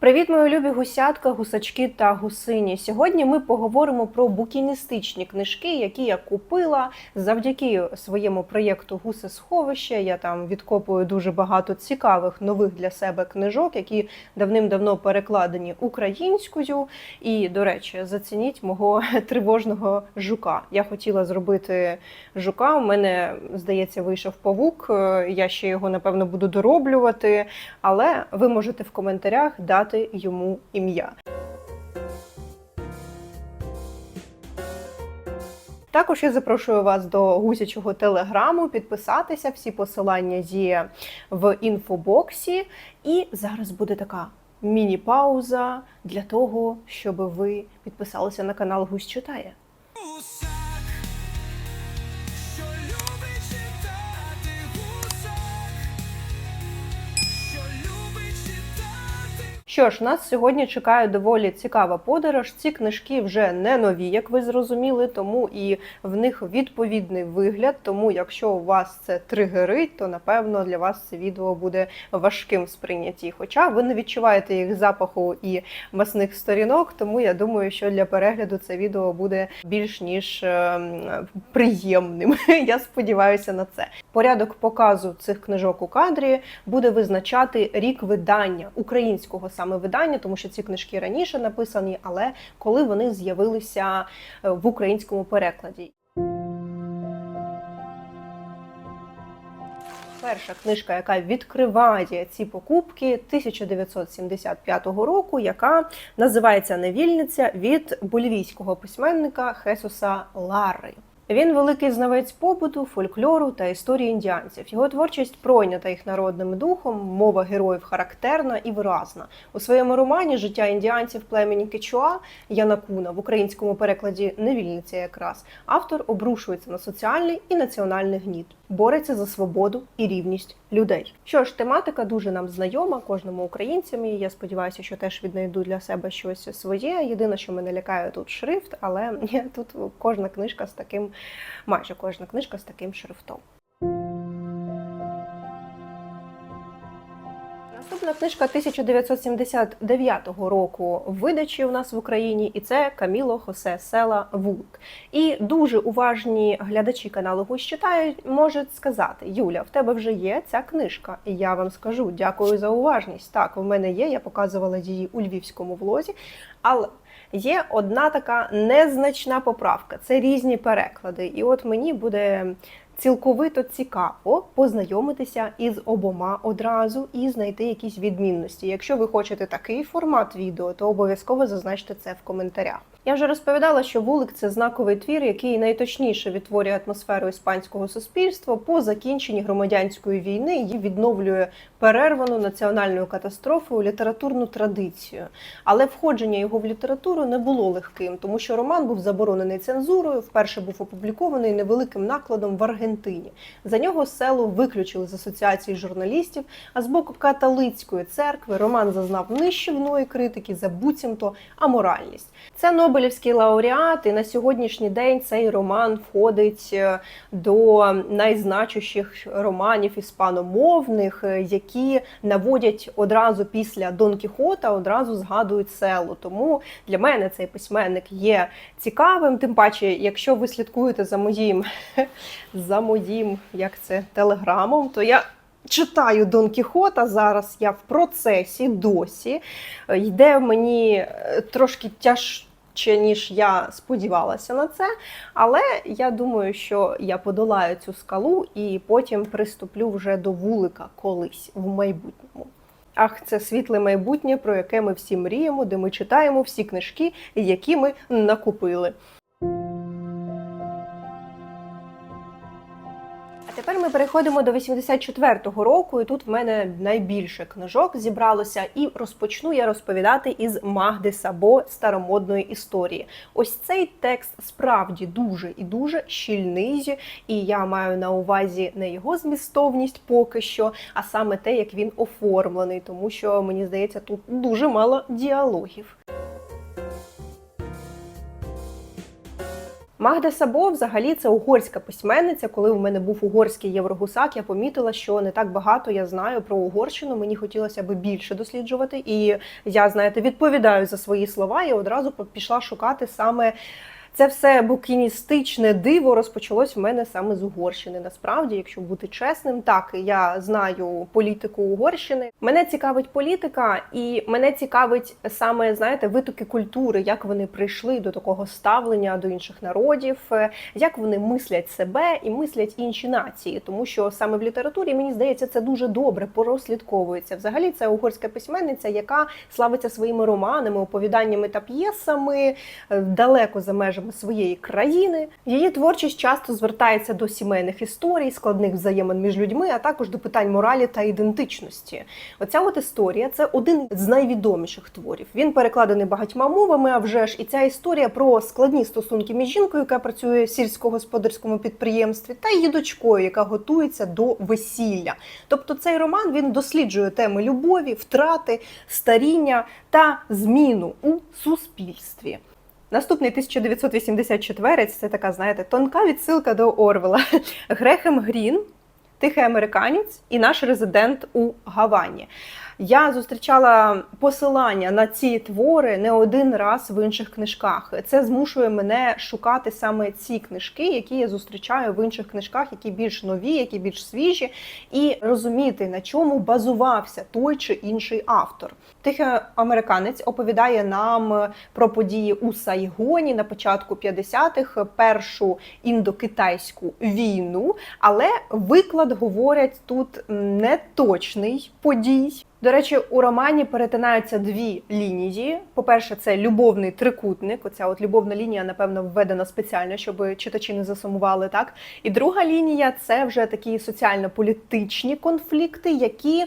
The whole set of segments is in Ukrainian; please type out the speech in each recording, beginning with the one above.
Привіт, мої любі гусятка, гусачки та гусині. Сьогодні ми поговоримо про букіністичні книжки, які я купила завдяки своєму проєкту Гусе сховище. Я там відкопую дуже багато цікавих нових для себе книжок, які давним-давно перекладені українською. І, до речі, зацініть мого тривожного жука. Я хотіла зробити жука. У мене, здається, вийшов павук. Е, Я ще його напевно буду дороблювати. Але ви можете в коментарях дати йому ім'я. Також я запрошую вас до гусячого телеграму підписатися. Всі посилання є в інфобоксі. І зараз буде така міні-пауза для того, щоб ви підписалися на канал Гусь читає. Що ж, нас сьогодні чекає доволі цікава подорож. Ці книжки вже не нові, як ви зрозуміли, тому і в них відповідний вигляд. Тому, якщо у вас це тригерить, то напевно для вас це відео буде важким в сприйнятті. Хоча ви не відчуваєте їх запаху і масних сторінок, тому я думаю, що для перегляду це відео буде більш ніж ем, приємним. Я сподіваюся на це. Порядок показу цих книжок у кадрі буде визначати рік видання українського саме видання, тому що ці книжки раніше написані, але коли вони з'явилися е, в українському перекладі. Перша книжка, яка відкриває ці покупки 1975 року, яка називається Невільниця від болівійського письменника Хесуса Ларри. Він великий знавець побуту, фольклору та історії індіанців. Його творчість пройнята їх народним духом, мова героїв характерна і виразна. У своєму романі Життя індіанців племені Кечуа Янакуна в українському перекладі Невільниця якраз автор обрушується на соціальний і національний гніт, бореться за свободу і рівність людей. Що ж, тематика дуже нам знайома кожному українцям. Я сподіваюся, що теж віднайду для себе щось своє. Єдине, що мене лякає тут шрифт, але тут кожна книжка з таким, майже кожна книжка з таким шрифтом. Наступна книжка 1979 року видачі у нас в Україні, і це Каміло Хосе Села Вулк. І дуже уважні глядачі каналу Гусь читають, можуть сказати: Юля, в тебе вже є ця книжка. І я вам скажу дякую за уважність. Так, в мене є, я показувала її у львівському влозі, але. Є одна така незначна поправка це різні переклади. І от мені буде цілковито цікаво познайомитися із обома одразу і знайти якісь відмінності. Якщо ви хочете такий формат відео, то обов'язково зазначте це в коментарях. Я вже розповідала, що вулик це знаковий твір, який найточніше відтворює атмосферу іспанського суспільства по закінченні громадянської війни і відновлює перервану національною катастрофою літературну традицію. Але входження його в літературу не було легким, тому що роман був заборонений цензурою. Вперше був опублікований невеликим накладом в Аргентині. За нього село виключили з асоціації журналістів. А з боку католицької церкви роман зазнав нищівної критики за буцімто аморальність. Це Нобелівський лауреат, і на сьогоднішній день цей роман входить е, до найзначущих романів іспаномовних, е, які наводять одразу після Дон Кіхота, одразу згадують село. Тому для мене цей письменник є цікавим. Тим паче, якщо ви слідкуєте за моїм за моїм як це телеграмом, то я. Читаю Дон Кіхота зараз. Я в процесі досі. Е, Йде мені е, трошки тяжче, ніж я сподівалася на це. Але я думаю, що я подолаю цю скалу і потім приступлю вже до вулика колись в майбутньому. Ах, це світле майбутнє, про яке ми всі мріємо, де ми читаємо всі книжки, які ми накупили. А тепер ми переходимо до 84-го року, і тут в мене найбільше книжок зібралося, і розпочну я розповідати із Магди Сабо старомодної історії. Ось цей текст справді дуже і дуже щільний, і я маю на увазі не його змістовність поки що, а саме те, як він оформлений, тому що мені здається, тут дуже мало діалогів. Магда Сабо, взагалі, це угорська письменниця. Коли у мене був угорський єврогусак, я помітила, що не так багато я знаю про Угорщину. Мені хотілося би більше досліджувати. І я, знаєте, відповідаю за свої слова і одразу пішла шукати саме. Це все букіністичне диво розпочалось в мене саме з Угорщини. Насправді, якщо бути чесним, так я знаю політику Угорщини. Мене цікавить політика, і мене цікавить саме знаєте витоки культури, як вони прийшли до такого ставлення до інших народів, е, як вони мислять себе і мислять інші нації. Тому що саме в літературі мені здається, це дуже добре порослідковується. Взагалі, це угорська письменниця, яка славиться своїми романами, оповіданнями та п'єсами е, далеко за межами своєї країни. Її творчість часто звертається до сімейних історій, складних взаємин між людьми, а також до питань моралі та ідентичності. Оця от історія це один з найвідоміших творів. Він перекладений багатьма мовами. А вже ж і ця історія про складні стосунки між жінкою, яка працює в сільськогосподарському підприємстві, та її дочкою, яка готується до весілля. Тобто цей роман він досліджує теми любові, втрати, старіння та зміну у суспільстві. Наступний 1984 це така, знаєте, тонка відсилка до Орвела. Грехем Грін, тихий американець і наш резидент у Гавані. Я зустрічала посилання на ці твори не один раз в інших книжках. Це змушує мене шукати саме ці книжки, які я зустрічаю в інших книжках, які більш нові, які більш свіжі, і розуміти, на чому базувався той чи інший автор. Тихий американець оповідає нам про події у Сайгоні на початку 50-х, першу індокитайську війну, але виклад говорять тут неточний подій. До речі, у романі перетинаються дві лінії. По-перше, це любовний трикутник. Оця от любовна лінія, напевно, введена спеціально, щоб читачі не засумували. Так, і друга лінія це вже такі соціально-політичні конфлікти, які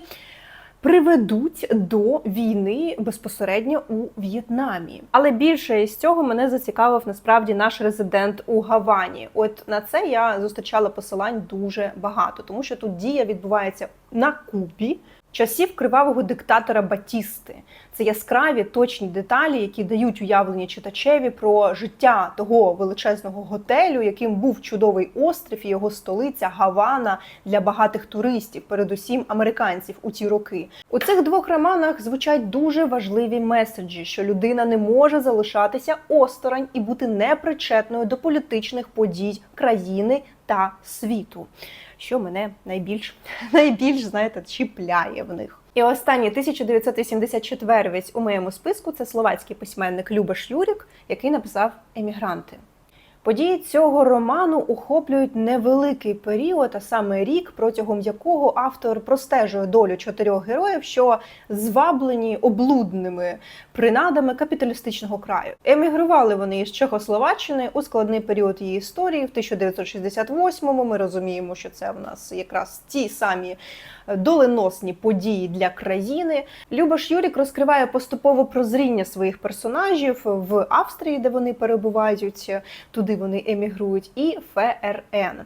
приведуть до війни безпосередньо у В'єтнамі. Але більше із цього мене зацікавив насправді наш резидент у Гавані. От на це я зустрічала посилань дуже багато, тому що тут дія відбувається на Кубі. Часів кривавого диктатора Батісти це яскраві точні деталі, які дають уявлення читачеві про життя того величезного готелю, яким був чудовий острів і його столиця Гавана для багатих туристів, передусім американців у ті роки. У цих двох романах звучать дуже важливі меседжі, що людина не може залишатися осторонь і бути непричетною до політичних подій країни та світу що мене найбільш найбільш знаєте чіпляє в них. І останній 1984 у моєму списку це словацький письменник Любаш Юрік, який написав Емігранти. Події цього роману охоплюють невеликий період, а саме рік, протягом якого автор простежує долю чотирьох героїв, що зваблені облудними принадами капіталістичного краю. Емігрували вони із Чехословаччини у складний період її історії. В 1968-му ми розуміємо, що це в нас якраз ті самі доленосні події для країни. Любаш Юрік розкриває поступово прозріння своїх персонажів в Австрії, де вони перебувають, туди вони емігрують, і ФРН.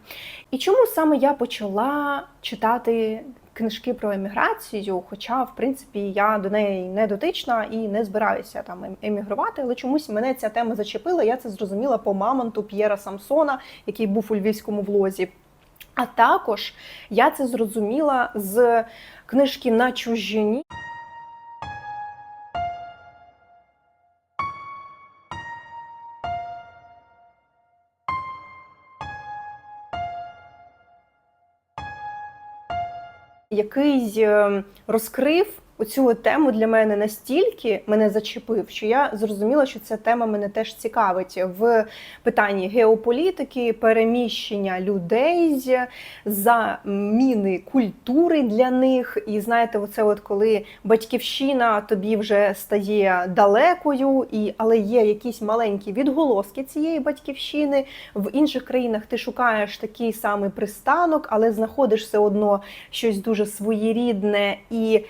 І чому саме я почала читати? Книжки про еміграцію, хоча, в принципі, я до неї не дотична і не збираюся там ем- емігрувати, але чомусь мене ця тема зачепила. Я це зрозуміла по мамонту П'єра Самсона, який був у львівському влозі. А також я це зрозуміла з книжки на чужині. Який е, розкрив оцю тему для мене настільки мене зачепив, що я зрозуміла, що ця тема мене теж цікавить в питанні геополітики, переміщення людей, заміни культури для них. І знаєте, оце от коли батьківщина тобі вже стає далекою, і але є якісь маленькі відголоски цієї батьківщини. В інших країнах ти шукаєш такий самий пристанок, але знаходиш все одно щось дуже своєрідне і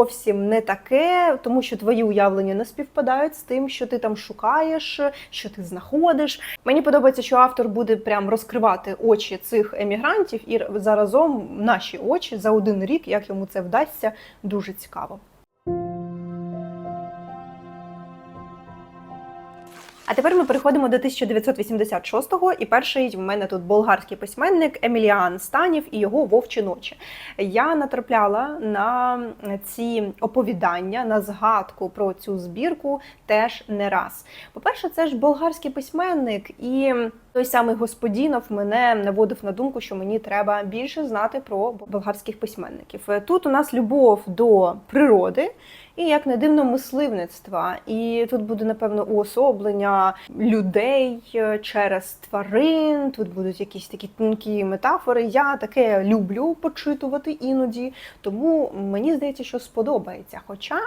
зовсім не таке, тому що твої уявлення не співпадають з тим, що ти там шукаєш, що ти знаходиш. Мені подобається, що автор буде прям розкривати очі цих емігрантів і заразом наші очі за один рік, як йому це вдасться, дуже цікаво. А тепер ми переходимо до 1986-го, і перший в мене тут болгарський письменник Еміліан Станів і його вовчі ночі. Я натрапляла на ці оповідання, на згадку про цю збірку теж не раз. По-перше, це ж болгарський письменник, і той самий Господінов мене наводив на думку, що мені треба більше знати про болгарських письменників. Тут у нас любов до природи. І як не дивно, мисливництва. І тут буде напевно уособлення людей е, через тварин. Тут будуть якісь такі тонкі метафори. Я таке люблю почитувати іноді, тому мені здається, що сподобається. Хоча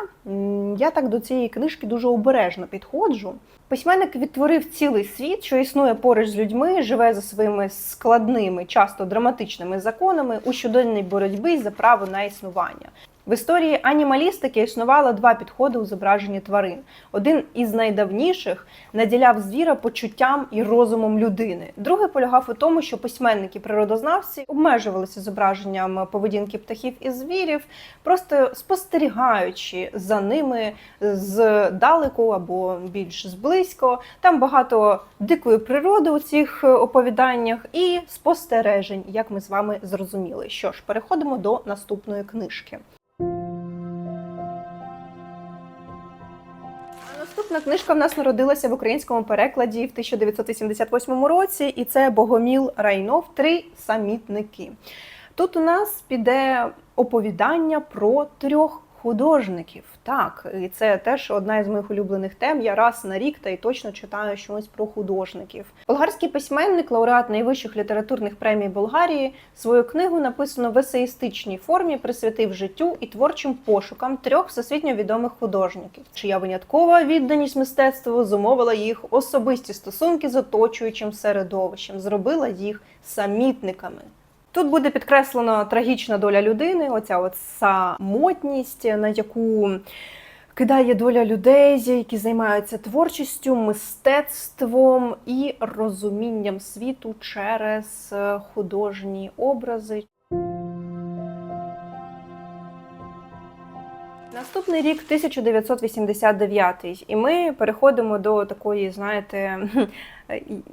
я так до цієї книжки дуже обережно підходжу. Письменник відтворив цілий світ, що існує поруч з людьми, живе за своїми складними, часто драматичними законами у щоденній боротьбі за право на існування. В історії анімалістики існувало два підходи у зображенні тварин. Один із найдавніших наділяв звіра почуттям і розумом людини. Другий полягав у тому, що письменники-природознавці обмежувалися зображенням поведінки птахів і звірів, просто спостерігаючи за ними здалеку або більш зблизько. Там багато дикої природи у цих оповіданнях і спостережень, як ми з вами зрозуміли. Що ж, переходимо до наступної книжки. Наступна книжка в нас народилася в українському перекладі в 1988 році, і це Богоміл Райнов Три самітники. Тут у нас піде оповідання про трьох художників. Так, і це теж одна із моїх улюблених тем. Я раз на рік та й точно читаю щось про художників. Болгарський письменник, лауреат найвищих літературних премій Болгарії, свою книгу написано в есеїстичній формі, присвятив життю і творчим пошукам трьох всесвітньо відомих художників, чия виняткова відданість мистецтву зумовила їх особисті стосунки з оточуючим середовищем, зробила їх самітниками. Тут буде підкреслено трагічна доля людини, оця от самотність, на яку кидає доля людей, які займаються творчістю, мистецтвом і розумінням світу через е, художні образи. Наступний рік 1989, і ми переходимо до такої, знаєте,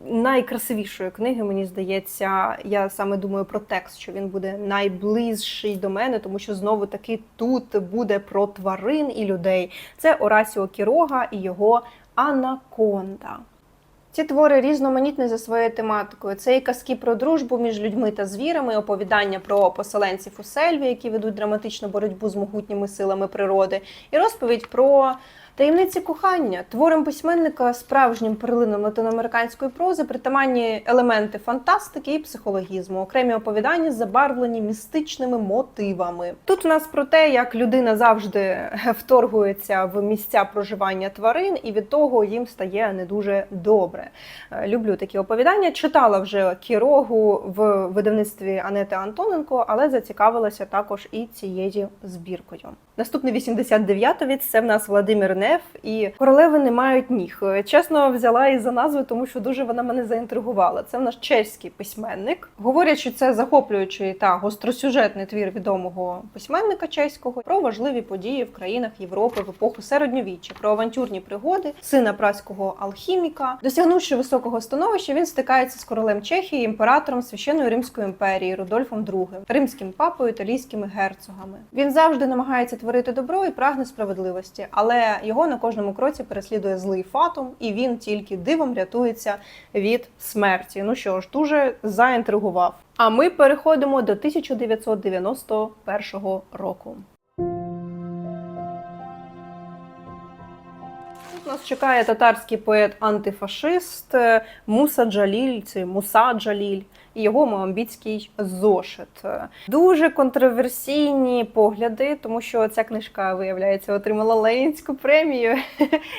найкрасивішої книги. Мені здається, я саме думаю про текст, що він буде найближчий до мене, тому що знову таки тут буде про тварин і людей. Це Орасіо Кірога і його Анаконда. Ці твори різноманітні за своєю тематикою. Це і казки про дружбу між людьми та звірами, оповідання про поселенців у сельві, які ведуть драматичну боротьбу з могутніми силами природи, і розповідь про таємниці кохання. Твором письменника справжнім перлином латиноамериканської прози притаманні елементи фантастики і психологізму, окремі оповідання забарвлені містичними мотивами. Тут у нас про те, як людина завжди вторгується в місця проживання тварин, і від того їм стає не дуже добре. Е, Люблю такі оповідання. Читала вже Кірогу в видавництві Анети Антоненко, але зацікавилася також і цією збіркою. Наступний 89-й це в нас Владимир Нев і королеви не мають ніг. Е, Чесно, взяла і за назву, тому що дуже вона мене заінтригувала. Це в нас чеський письменник. Говорять, що це захоплюючий та гостросюжетний твір відомого письменника чеського про важливі події в країнах Європи в епоху середньовіччя, про авантюрні пригоди сина праського алхіміка. Досягнувши високого становища, він стикається з королем Чехії, імператором священної Римської імперії Рудольфом II, римським папою, італійськими герцогами. Він завжди намагається творити добро і прагне справедливості, але його на кожному кроці переслідує злий фатум, і він тільки дивом рятується від смерті. Ну що ж, дуже заінтригував. А ми переходимо до 1991 року. Нас чекає татарський поет-антифашист е, Муса Джаліль, це Муса Джаліль і його моамбітський зошит. Дуже контроверсійні погляди, тому що ця книжка, виявляється, отримала Ленінську премію.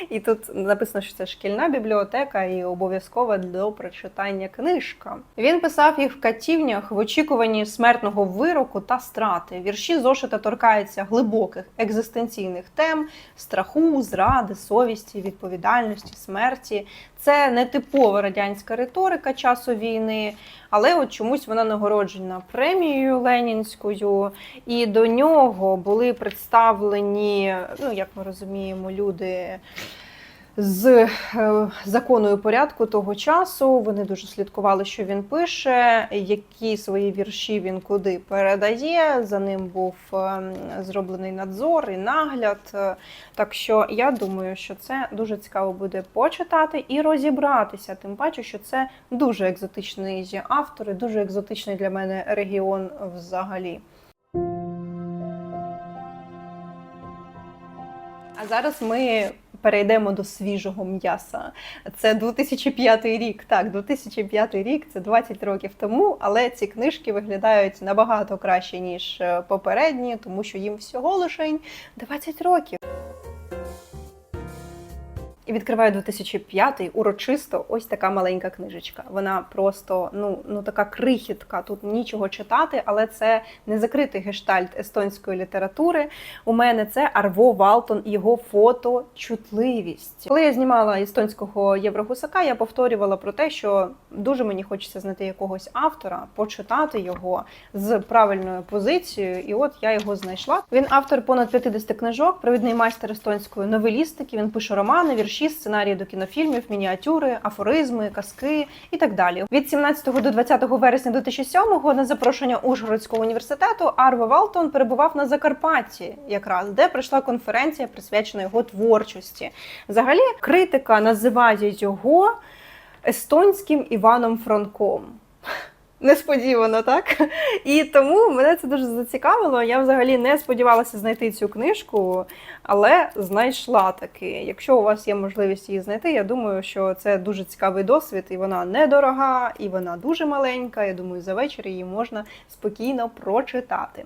І тут написано, що це шкільна бібліотека і обов'язкова до прочитання книжка. Він писав їх в катівнях в очікуванні смертного вироку та страти. Вірші зошита торкаються глибоких екзистенційних тем страху, зради, совісті, відповідальності, смерті. Це не типова радянська риторика часу війни, але от чомусь вона нагороджена премією Ленінською, і до нього були представлені, ну як ми розуміємо, люди з е, закону порядку того часу. Вони дуже слідкували, що він пише, які свої вірші він куди передає. За ним був е, зроблений надзор і нагляд. Е, Так що я думаю, що це дуже цікаво буде почитати і розібратися. Тим паче, що це дуже екзотичний автор і дуже екзотичний для мене регіон взагалі. А зараз ми перейдемо до свіжого м'яса. Це 2005 рік. Так, 2005 рік це 20 років тому, але ці книжки виглядають набагато краще, ніж е, попередні, тому що їм всього лишень 20 років. І відкриваю 2005 урочисто ось така маленька книжечка. Вона просто ну, ну така крихітка, тут нічого читати, але це не закритий гештальт естонської літератури. У мене це Арво Валтон його фоточутливість. Коли я знімала естонського єврогусака, я повторювала про те, що дуже мені хочеться знайти якогось автора, почитати його з правильною позицією. І от я його знайшла. Він автор понад 50 книжок, провідний майстер естонської новелістики. Він пише романи, вірші, сценарії до кінофільмів, мініатюри, афоризми, казки і так далі. Від 17 до 20 вересня 2007-го на запрошення Ужгородського університету Арво Валтон перебував на Закарпатті, якраз де пройшла конференція, присвячена його творчості. Взагалі, критика називає його естонським Іваном Франком. Несподівано, так? І тому мене це дуже зацікавило. Я взагалі не сподівалася знайти цю книжку, але знайшла таки. Якщо у вас є можливість її знайти, я думаю, що це дуже цікавий досвід, і вона недорога, і вона дуже маленька. Я думаю, за вечір її можна спокійно прочитати.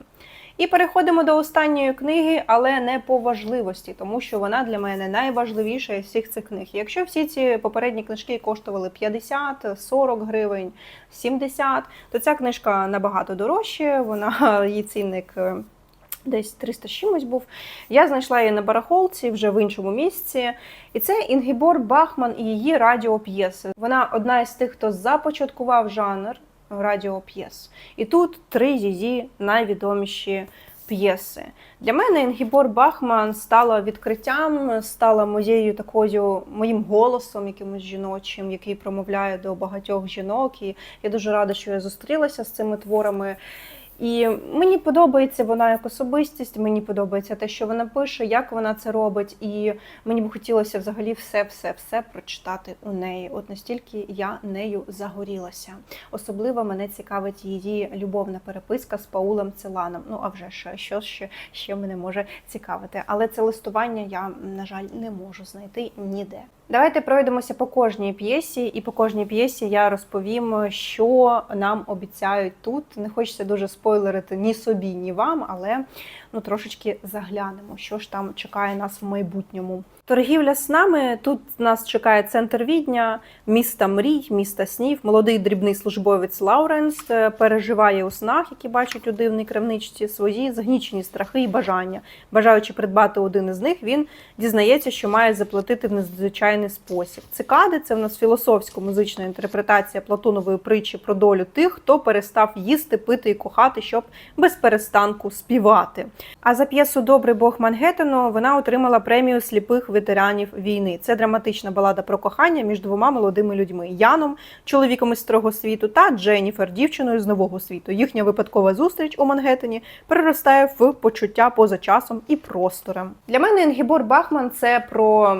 І переходимо до останньої книги, але не по важливості, тому що вона для мене найважливіша із всіх цих книг. Якщо всі ці попередні книжки коштували 50, 40 гривень, 70, то ця книжка набагато дорожче. Вона її цінник. е, Десь 300 з чимось був. Я знайшла її на барахолці вже в іншому місці. І це Інгібор Бахман і її радіоп'єси. Вона одна із тих, хто започаткував жанр радіоп'єс. І тут три її найвідоміші п'єси. Для мене Інгібор Бахман стала відкриттям, стала моєю такою моїм голосом, якимось жіночим, який промовляє до багатьох жінок. І я дуже рада, що я зустрілася з цими творами. І мені подобається вона як особистість, мені подобається те, що вона пише, як вона це робить, і мені б хотілося взагалі все, все, все прочитати у неї. От настільки я нею загорілася. Особливо мене цікавить її любовна переписка з Паулем Целаном. Ну а вже ж, що ще, ще мене може цікавити. Але це листування я, на жаль, не можу знайти ніде. Давайте пройдемося по кожній п'єсі, і по кожній п'єсі я розповім, що нам обіцяють тут. Не хочеться дуже спойлерити ні собі, ні вам, але ну трошечки заглянемо, що ж там чекає нас в майбутньому. Торгівля з нами тут нас чекає центр відня, міста мрій, міста снів. Молодий дрібний службовець Лауренс е, переживає у снах, які бачить у дивній крамничці, свої згнічені страхи і бажання. Бажаючи придбати один із них, він дізнається, що має заплатити в незвичайний спосіб. Цикади це в нас філософсько-музична інтерпретація Платонової притчі про долю тих, хто перестав їсти, пити і кохати, щоб без перестанку співати. А за п'єсу Добрий Бог Мангеттену вона отримала премію сліпих ветеранів війни. Це драматична балада про кохання між двома молодими людьми: Яном, чоловіком із старого світу, та Дженніфер, дівчиною з нового світу. Їхня випадкова зустріч у Мангеттені переростає в почуття поза часом і простором. Для мене Інгібор Бахман це про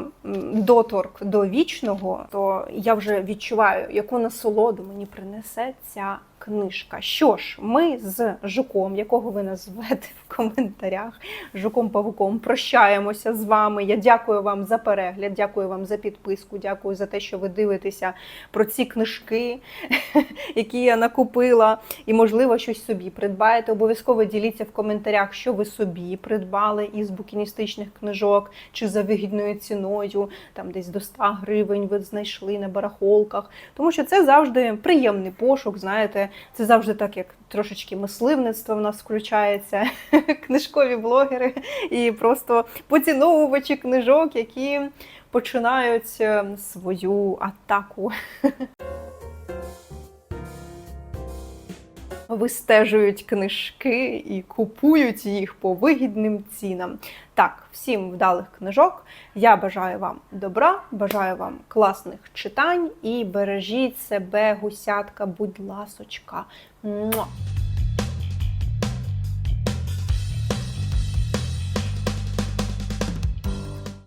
доторк до вічного. То я вже відчуваю, яку насолоду мені принесе ця книжка. Що ж, ми з жуком, якого ви назвете в коментарях, жуком павуком, прощаємося з вами. Я дякую вам за перегляд, дякую вам за підписку, дякую за те, що ви дивитеся про ці книжки, які я накупила, і, можливо, щось собі придбаєте. Обов'язково діліться в коментарях, що ви собі придбали із букіністичних книжок, чи за вигідною ціною, там десь до 100 гривень ви знайшли на барахолках. Тому що це завжди приємний пошук, знаєте, це завжди так, як трошечки мисливництво в нас включається, книжкові блогери і просто поціновувачі книжок, які починають е, свою атаку. вистежують книжки і купують їх по вигідним цінам. Так, всім вдалих книжок. Я бажаю вам добра, бажаю вам класних читань і бережіть себе, гусятка, будь ласочка.